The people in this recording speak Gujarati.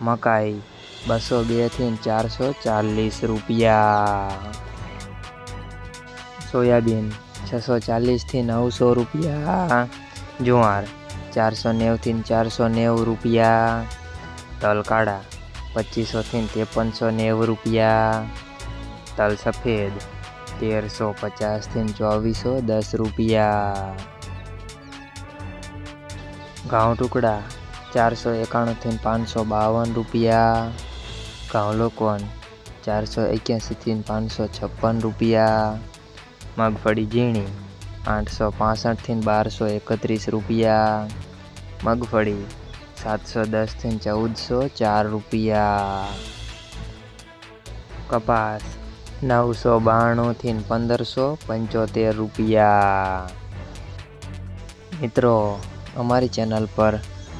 મકાઈ બસો બેથી ચારસો ચાલીસ રૂપિયા. સોયાબીન છસો ચાલીસથી નવસો રૂપિયા. જુવાર ચારસો નેવથી ચારસો નેવું રૂપિયા. તલકાળા પચીસોથી ત્રેપનસો નેવું રૂપિયા. તલ સફેદ તેરસો પચાસથી ચોવીસો દસ રૂપિયા. ઘઉં ટુકડા ચારસો એકાણુંથી પાંચસો બાવન રૂપિયા. ઘાવલોકોન ચારસો એક્યાસીથી પાંચસો છપ્પન રૂપિયા. મગફળી ઝીણી આઠસો પાસઠથી બારસો એકત્રીસ રૂપિયા. મગફળી સાતસો દસથી ચૌદસો ચાર રૂપિયા. કપાસ નવસો બાણુંથી પંદરસો પંચોતેર રૂપિયા. મિત્રો, અમારી ચેનલ પર